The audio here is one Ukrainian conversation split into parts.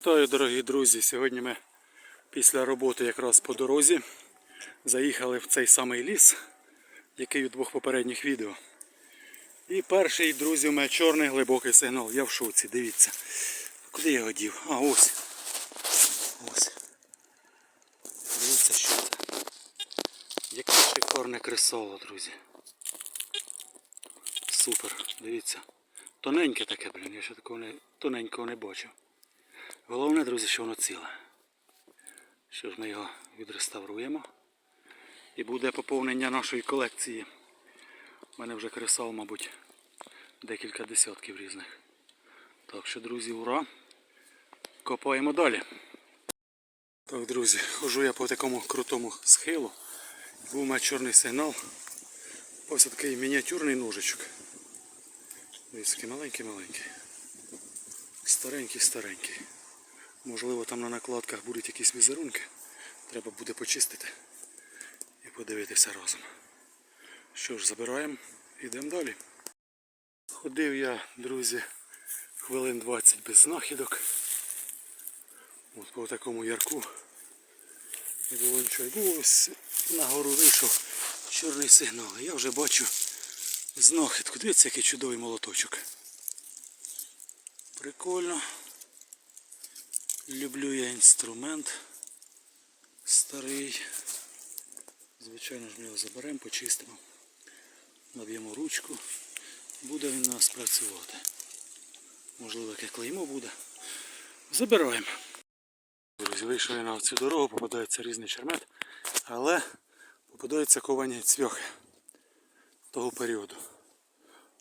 Вітаю, дорогі друзі! Сьогодні ми після роботи якраз по дорозі заїхали в цей самий ліс, який у двох попередніх відео. І перший, друзі, у мене чорний глибокий сигнал. Я в шоці, дивіться. Куди я його дів? А, ось. Ось. Дивіться, що це. Яке шикарне кресало, друзі. Супер, дивіться. Тоненьке таке, блін, я ще такого не, тоненького не бачив. Головне, друзі, що воно ціле. Що ж ми його відреставруємо. І буде поповнення нашої колекції. У мене вже кресал, мабуть, декілька десятків різних. Так що, друзі, ура! Копаємо далі. Так, друзі, хожу я по такому крутому схилу. Був у мене чорний сигнал. Ось такий мініатюрний ножичок. Такий маленький-маленький. Старенький-старенький. Можливо, там на накладках будуть якісь візерунки. Треба буде почистити і подивитися разом. Що ж, забираємо, йдемо далі. Ходив я, друзі, хвилин 20 без знахідок. От по такому ярку. Не було нічого. І ось на гору вийшов чорний сигнал. Я вже бачу знахідку. Дивіться, який чудовий молоточок. Прикольно. Люблю я інструмент старий. Звичайно ж ми його заберемо, почистимо, наб'ємо ручку. Буде він у нас працювати. Можливо, яке клеймо буде. Забираємо. Друзі, я на цю дорогу, попадається різний чермет, але попадаються ковані цвяхи того періоду.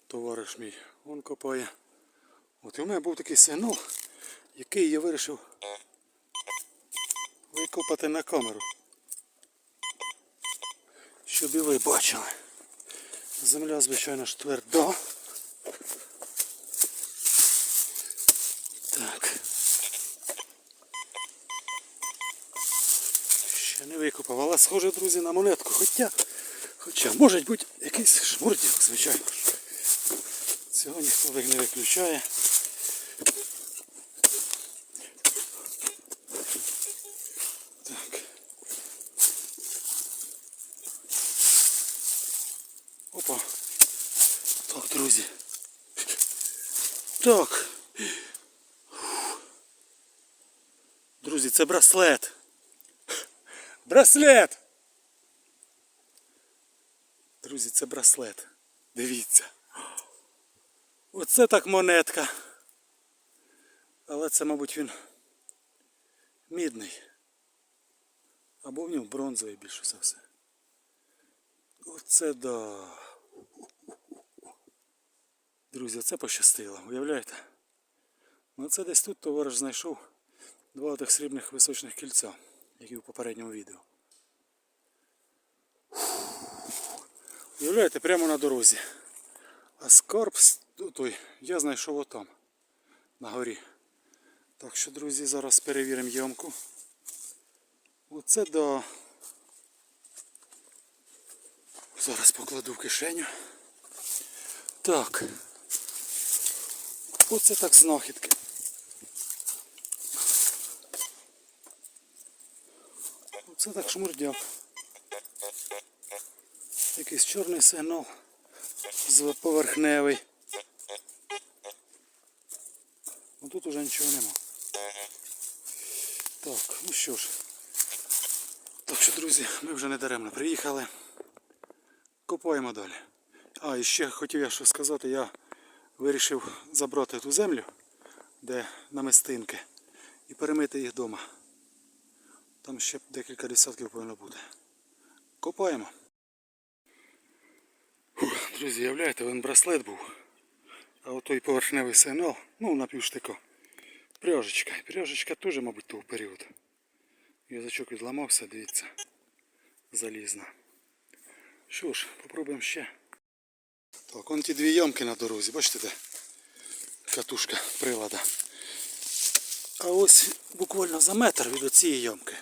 Товариш мій, він копає. От і у мене був такий сигнал, який я вирішив викопати на камеру. Щоб і ви бачили. Земля, звичайно ж, тверда. Так. Ще не викопав, але схоже, друзі, на монетку. Хоча, хоча, може бути якийсь шмурдяк, звичайно. Цього ніхто не виключає. Так. Опа. Так, друзі. Так. Друзі, це браслет. Браслет! Друзі, це браслет. Дивіться. Оце так монетка. Але це, мабуть, він мідний. Або в ньому бронзовий більше за все. Оце да. Друзі, це пощастило, уявляєте? Ну це десь тут товариш знайшов два тих срібних височних кільця, які в попередньому відео. Уявляєте, прямо на дорозі. А скарб ну, той я знайшов отам, на горі. Так що, друзі, зараз перевіримо ямку. Оце да. Зараз покладу в кишеню. Так. Оце так знахідки. Оце так шмурдяк. Якийсь чорний сигнал поверхневий. Ну тут уже нічого нема. Так, ну що ж. Так що, друзі, ми вже не даремно приїхали. Копаємо далі. А, і ще хотів я що сказати, я вирішив забрати ту землю, де намистинки, і перемити їх вдома. Там ще декілька десятків повинно бути. Копаємо. Друзі, являєте, він браслет був. А отой поверхневий сигнал, ну на півштико. Пряжечка. Пряжечка теж, мабуть, того періоду. Язичок відламався, дивіться. Залізна. Що ж, попробуємо ще. Так, вон ті дві ямки на дорозі, бачите де? Катушка прилада. А ось буквально за метр від цієї ямки.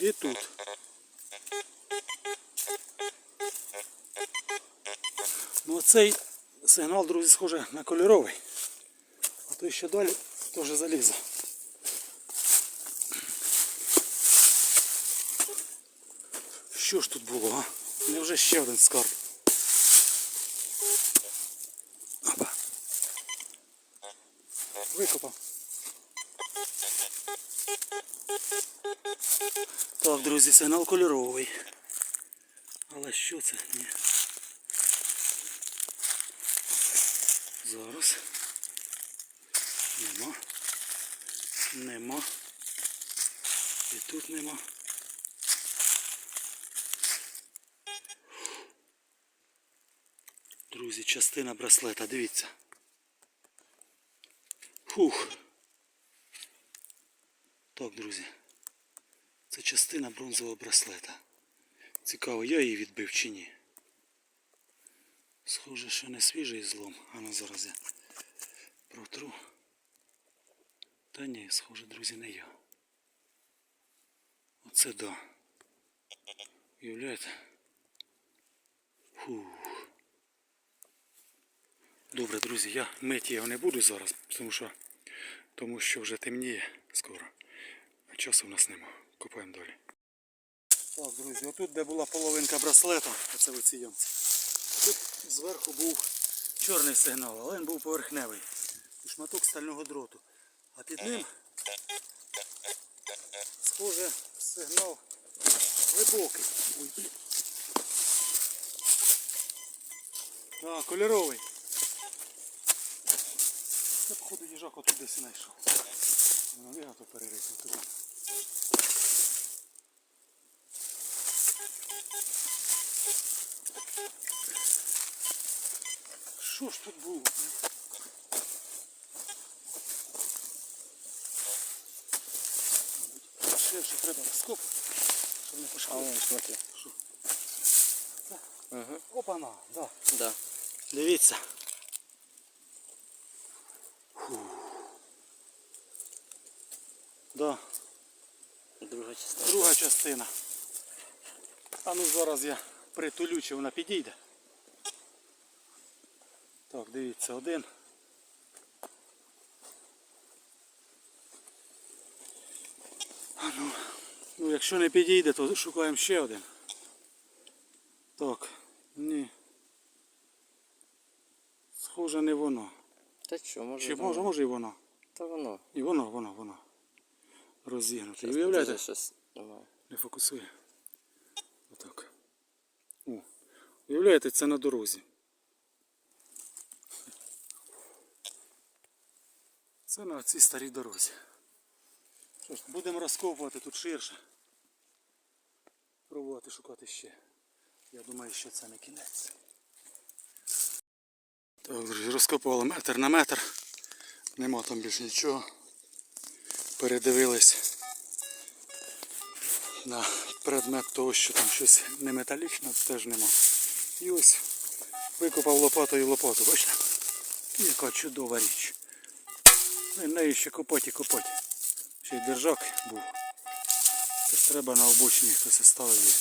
І тут. Ну цей сигнал, друзі, схоже на кольоровий. А той ще далі теж залізо. Що ж тут було, а? Невже ще один скарб? Опа. Викопав. Так, друзі, сигнал кольоровий. Але що це? Ні. Зараз. Нема. Нема. І тут нема. Друзі, частина браслета, дивіться. Фух. Так, друзі. Це частина бронзового браслета. Цікаво, я її відбив чи ні. Схоже, що не свіжий злом, а на зараз я протру. Та ні, схоже, друзі, не я. Оце да. Уявляєте? Фух. Добре, друзі, я мити його не буду зараз, тому що, тому що вже темніє скоро. А часу в нас нема. Купаємо далі. Так, друзі, отут, де була половинка браслета, оце в цій ямці. Тут зверху був чорний сигнал, але він був поверхневий. І шматок стального дроту. А під ним, схоже, сигнал глибокий. А, кольоровий. Це, походу, їжак отут десь і знайшов. Навігато перерити туди. Що ж тут було? Ширше треба розкопати, щоб не А пошкодити. вон, смотри. Що? Угу. Опана, да. Да. Дивіться. Да, Друга частина. друга частина. А ну зараз я притулю, чи вона підійде. Так, дивіться, один. А ну, ну, якщо не підійде, то шукаємо ще один. Так, ні. Схоже, не воно. Та що, може? Чи може, може і воно. Та воно. І воно, воно, воно. Розігнуте. Уявляєте? щось немає. Не фокусує. Отак. О. Уявляєте, це на дорозі. Це на цій старій дорозі. Що ж, будемо розкопувати тут ширше. Пробувати шукати ще. Я думаю, що це не кінець. Так, друзі, розкопували метр на метр. Нема там більше нічого. Передивились на предмет того, що там щось не металічне, теж нема. І ось викопав лопатою лопату, бачите? Яка чудова річ. Ну, нею ще копати і копати. Ще й держак був. Тобто треба на обочині хтось оставив.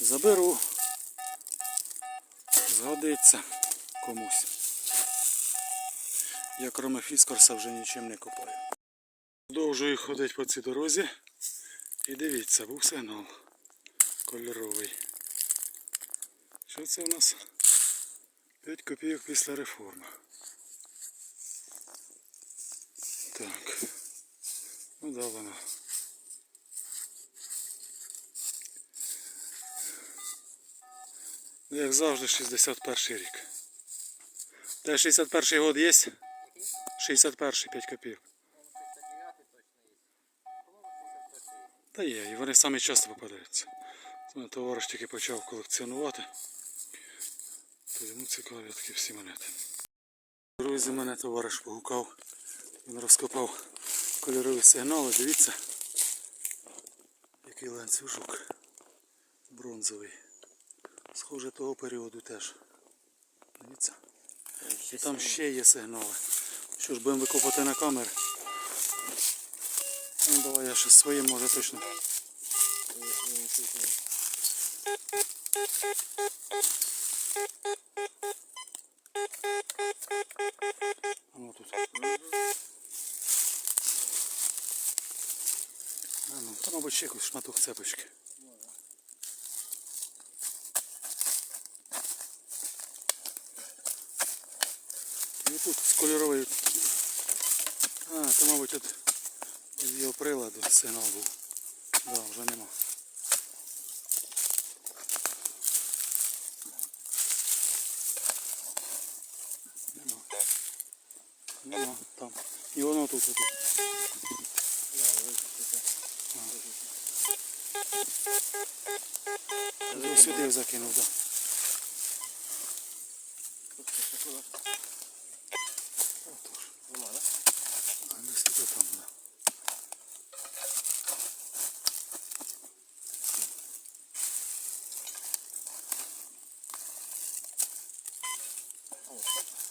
Заберу. Згодиться комусь. Я кроме фіскорса вже нічим не копаю. Продовжую ходити по цій дорозі. І дивіться, був сигнал кольоровий. Що це у нас? 5 копійок після реформи. Так. Ну да воно. Ну, Як завжди, 61 рік. Та 61 год є? 61 5 копійок. Та є, і вони самі часто попадаються. Мене товариш тільки почав колекціонувати. То йому цікаві такі всі монети. Друзі, мене товариш погукав. Він розкопав кольорові сигнали. Дивіться, який ланцюжок бронзовий. Схоже того періоду теж. Дивіться. Ще Там ще є сигнали. Що ж, будемо викопати на камери. Ну, давай я ще своє може точно. Ні, ні, тут. Воно. А ну, та, мабуть, ще якийсь шматок цепочки. Кольоровою. А, це, мабуть, тут з його приладу сигнал був. Да, вже нема. Нема. Нема там. І воно тут, тут. Да, вичистити. Сюди закинув, так. Тут ще такого Отож. нема, да? А десь тут там, да.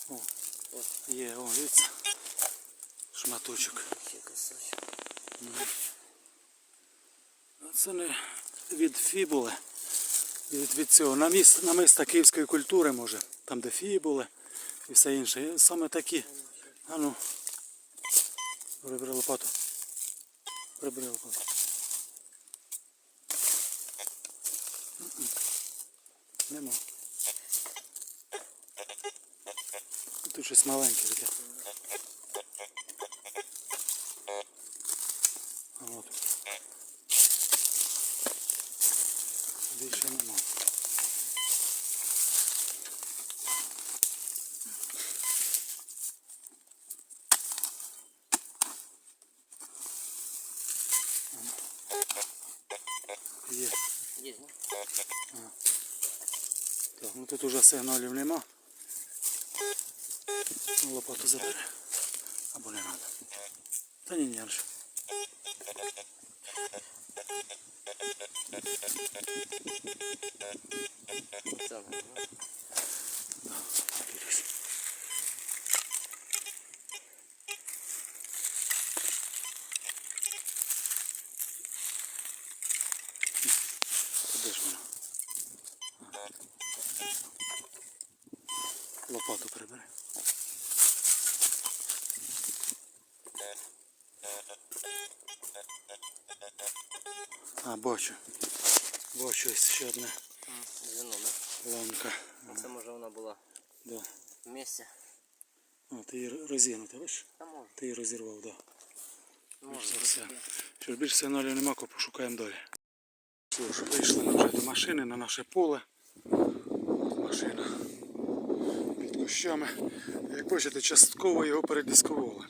О, є, о, дивіться. Шматочок. А Це не від фібули. Від, від цього наміст, намиста київської культури може. Там де фібули і все інше. Саме такі. А ну. Прибери лопату. Прибери лопату. Нема. Тут щось маленьке таке. А от. Більше нема. Є. Є, ну? Так, ну тут уже сигналів нема. Ну, лопату забери. Або не треба. Та ні, ні, вже. Оце воно, Бачу ось ще одна Звіно, да? ламка. Це може вона була Да. в місці. О, ти її розігнута, бачиш? Та може. Ти її розірвав, так. Да. Може, все. Що ж більше сигналів нема, ко пошукаємо далі. Вийшли ми вже до машини на наше поле. Машина під кущами. Як бачите, частково його передискували.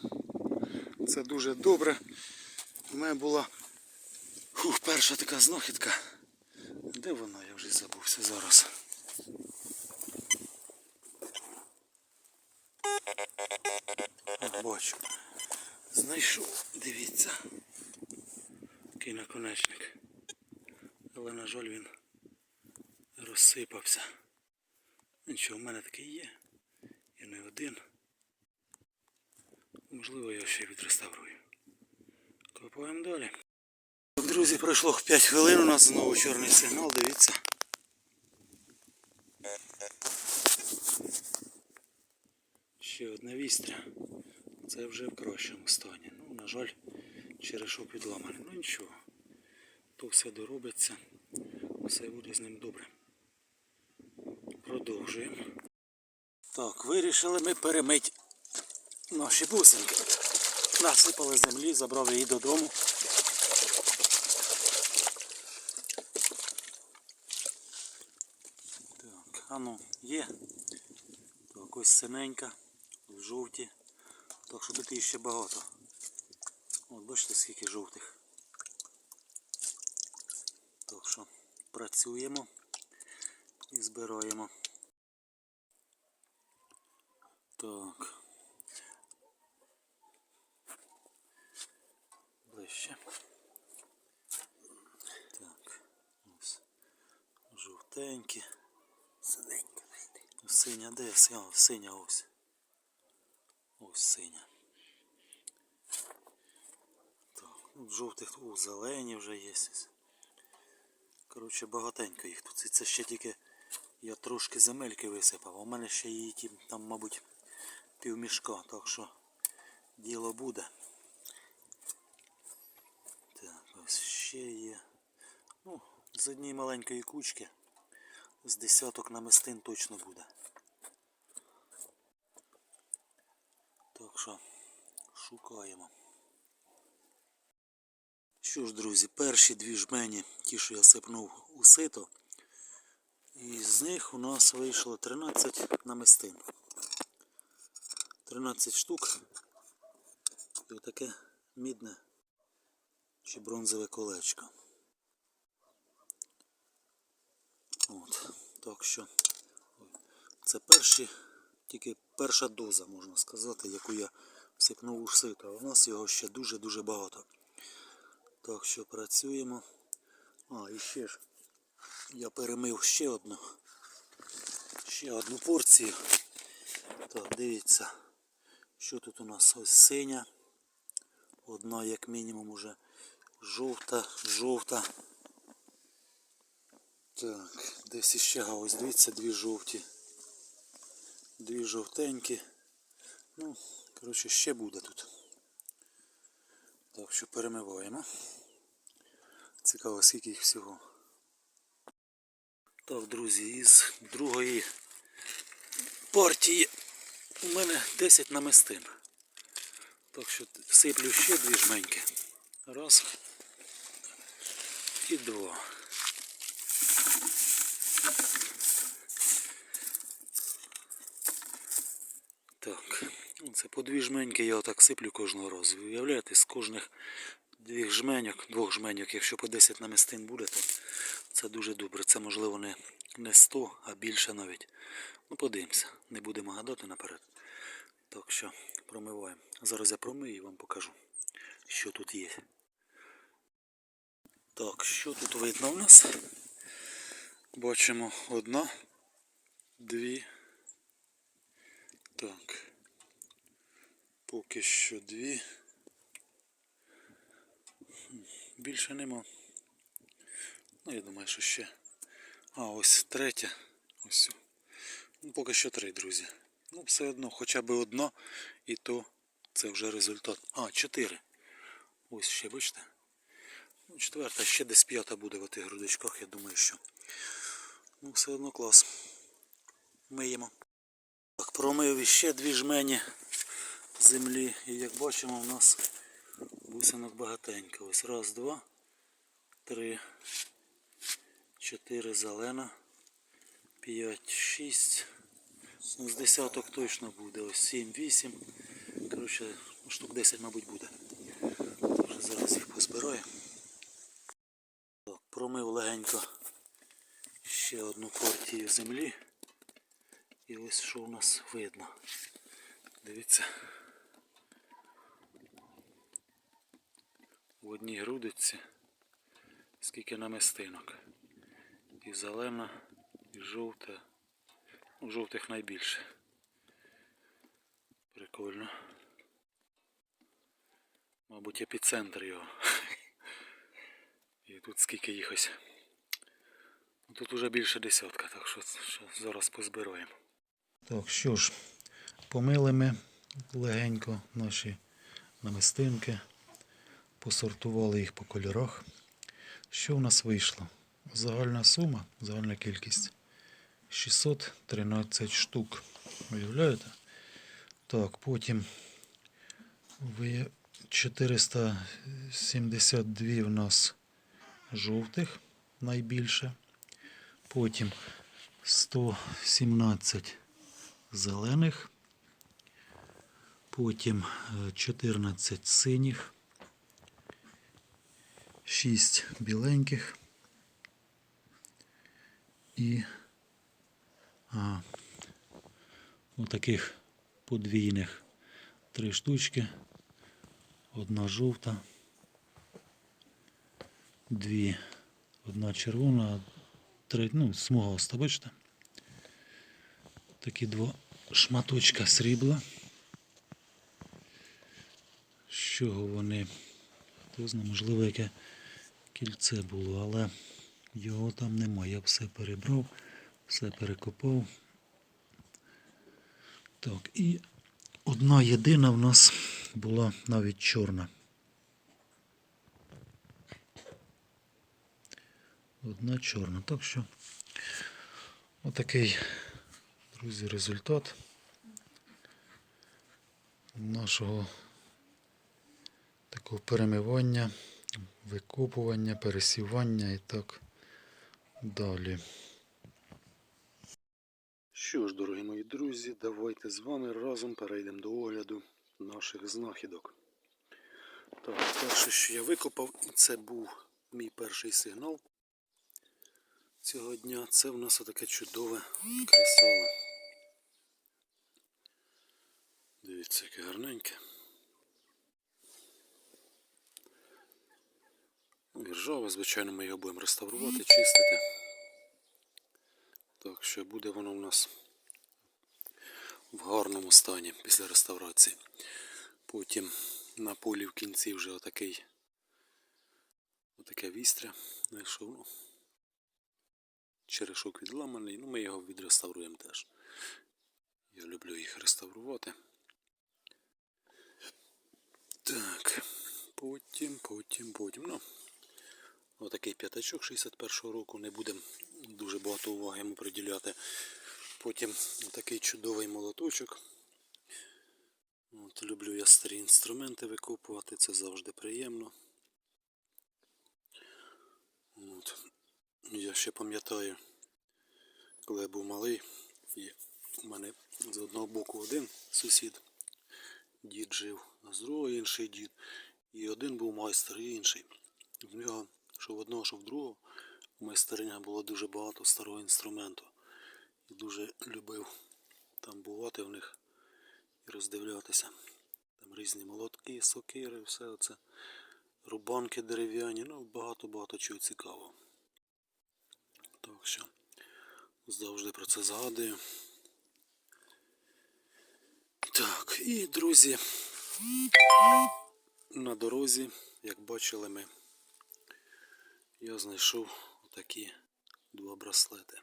Це дуже добре. У мене була фух, перша така знахідка. Де вона? Я вже забувся зараз. А, бачу. Знайшов, дивіться. Такий наконечник. Але, на жаль, він розсипався. Нічого, в мене такий є. І не один. Можливо, я ще відреставрую. Копаємо далі. Друзі, пройшло 5 хвилин, у нас знову чорний сигнал, дивіться. Ще одна вістря. Це вже в кращому стані. Ну, на жаль, через що підламане. Ну нічого. То все доробиться. Все буде з ним добре. Продовжуємо. Так, вирішили ми перемити наші бусинки. Насипали землі, забрав її додому. Так, а ну, є. Так, ось синенька, в жовті. Так що тут її ще багато. От бачите скільки жовтих. Так що працюємо і збираємо. Так. Ближче. Так. Ось. Жовтенькі. Синя де? Синя, синя ось. Ось синя. Так, ну, жовтих у зелені вже є. Коротше, багатенько їх тут. Це ще тільки Я трошки земельки висипав, у мене ще її там, мабуть, півмішка, так що діло буде. Так, ось ще є. Ну, з однієї маленької кучки з десяток намистин точно буде. Так що шукаємо. Що ж, друзі, перші дві жмені, ті, що я сипнув у сито, і з них у нас вийшло 13 намистин. 13 штук. І отаке мідне чи бронзове колечко. От, так що це перші, тільки перша доза, можна сказати, яку я всипнув у сито. А у нас його ще дуже-дуже багато. Так що працюємо. А, і ще ж я перемив ще одну. Ще одну порцію. Так, дивіться, що тут у нас ось синя. Одна, як мінімум, уже жовта, жовта. Так, десь іще ось дивіться, дві жовті. Дві жовтенькі. Ну, коротше, ще буде тут. Так що перемиваємо. Цікаво, скільки їх всього. Так, друзі, із другої партії у мене 10 намистин. Так що сиплю ще дві жменьки. Раз. І два. Так, це по дві жменьки я отак сиплю кожного разу. Уявляєте, з кожних двох жменьок, двох жменьок, якщо по 10 намистин буде, то це дуже добре. Це можливо не, не 100, а більше навіть. Ну подивимося, не будемо гадати наперед. Так що промиваємо. Зараз я промию і вам покажу, що тут є. Так, що тут видно в нас? Бачимо одна, дві. Так. Поки що дві. Більше нема. Ну, я думаю, що ще. А, ось третя. Ось. Ну, поки що три, друзі. Ну, все одно, хоча б одна, і то це вже результат. А, чотири. Ось ще, бачите? Ну, четверта, ще десь п'ята буде в тих грудочках, я думаю, що. Ну, все одно клас. Миємо. Так, промив іще дві жмені землі. І як бачимо, у нас бусинок багатенько. Ось раз, два, три, чотири зелена, п'ять, шість. Ну, з десяток точно буде. Ось сім, вісім. Коротше, ну, штук 10, мабуть, буде. Тож зараз їх позбираю. Промив легенько ще одну партію землі. І ось що у нас видно. Дивіться. В одній грудиці скільки намистинок. І зелена, і жовта. Ну, жовтих найбільше. Прикольно. Мабуть, епіцентр його. І тут скільки їх. Ну, Тут уже більше десятка, так що, що зараз позбираємо. Так, що ж, помили ми легенько наші намистинки, посортували їх по кольорах. Що в нас вийшло? Загальна сума, загальна кількість 613 штук. Уявляєте? Так, потім 472 в нас жовтих найбільше. Потім 117 зелених, потім е, 14 синіх, 6 біленьких і а, таких подвійних три штучки, одна жовта, дві, одна червона, три, ну, смугаста, бачите? Такі два шматочка срібла. З чого вони? Хто знає, можливо, яке кільце було, але його там немає. Я все перебрав, Все перекопав. Так, і одна єдина в нас була навіть чорна. Одна чорна. Так що отакий, друзі, результат нашого такого перемивання, викопування, пересівання і так далі. Що ж, дорогі мої друзі, давайте з вами разом перейдемо до огляду наших знахідок. Так, перше, що я викопав, це був мій перший сигнал цього дня. Це в нас отаке чудове кресало. Дивіться, яке гарненьке. І ржаве, звичайно, ми його будемо реставрувати, чистити. Так що буде воно в нас в гарному стані після реставрації. Потім на полі в кінці вже отакий отаке вістря знайшов. Черешок відламаний, ну ми його відреставруємо теж. Я люблю їх реставрувати. Так, потім, потім, потім. Ну, отакий п'ятачок 61-го року. Не будемо дуже багато уваги йому приділяти. Потім такий чудовий молоточок. От, люблю я старі інструменти викопувати, це завжди приємно. От. Я ще пам'ятаю, коли я був малий, і у мене з одного боку один сусід, дід жив, а з другого інший дід. І один був майстер, і інший. В нього, що в одного, що в другого, в майстернях було дуже багато старого інструменту. І дуже любив там бувати в них і роздивлятися. Там різні молотки, сокири, все це. Рубанки дерев'яні, ну багато-багато чого цікавого. Так що завжди про це згадую. Так, і друзі, на дорозі, як бачили ми, я знайшов такі два браслети.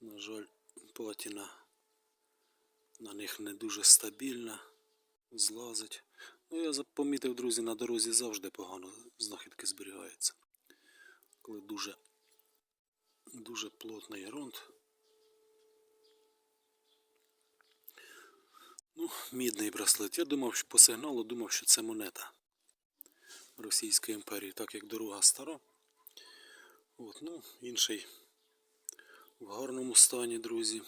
На жаль, платіна на них не дуже стабільна, злазить. Ну, я запомітив, друзі, на дорозі завжди погано знахідки зберігаються. Коли дуже, дуже плотний ґрунт. Ну, мідний браслет. Я думав, що по сигналу думав, що це монета Російської імперії, так як дорога стара. От, ну, інший в гарному стані, друзі.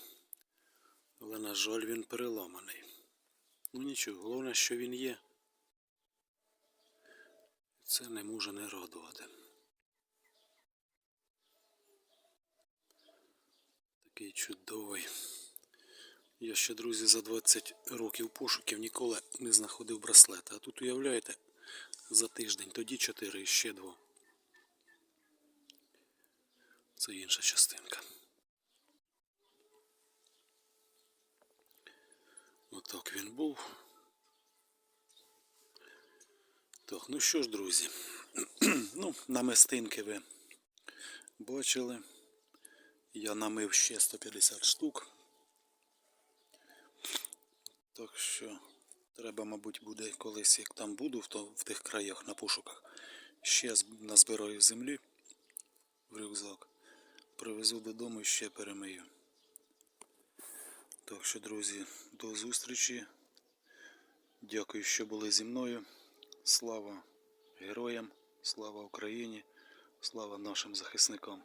Але, на жаль, він переламаний. Ну нічого, головне, що він є. Це не може не радувати. Такий чудовий. Я ще, друзі, за 20 років пошуків ніколи не знаходив браслета. А тут уявляєте, за тиждень, тоді 4 і ще 2. Це інша частинка. Отак він був. Так, ну що ж, друзі, ну, намистинки ви бачили. Я намив ще 150 штук. Так що треба, мабуть, буде колись, як там буду в, то, в тих краях на пошуках. Ще назбираю землі в рюкзак. Привезу додому і ще перемию. Так що, друзі, до зустрічі. Дякую, що були зі мною. Слава героям, слава Україні, слава нашим захисникам.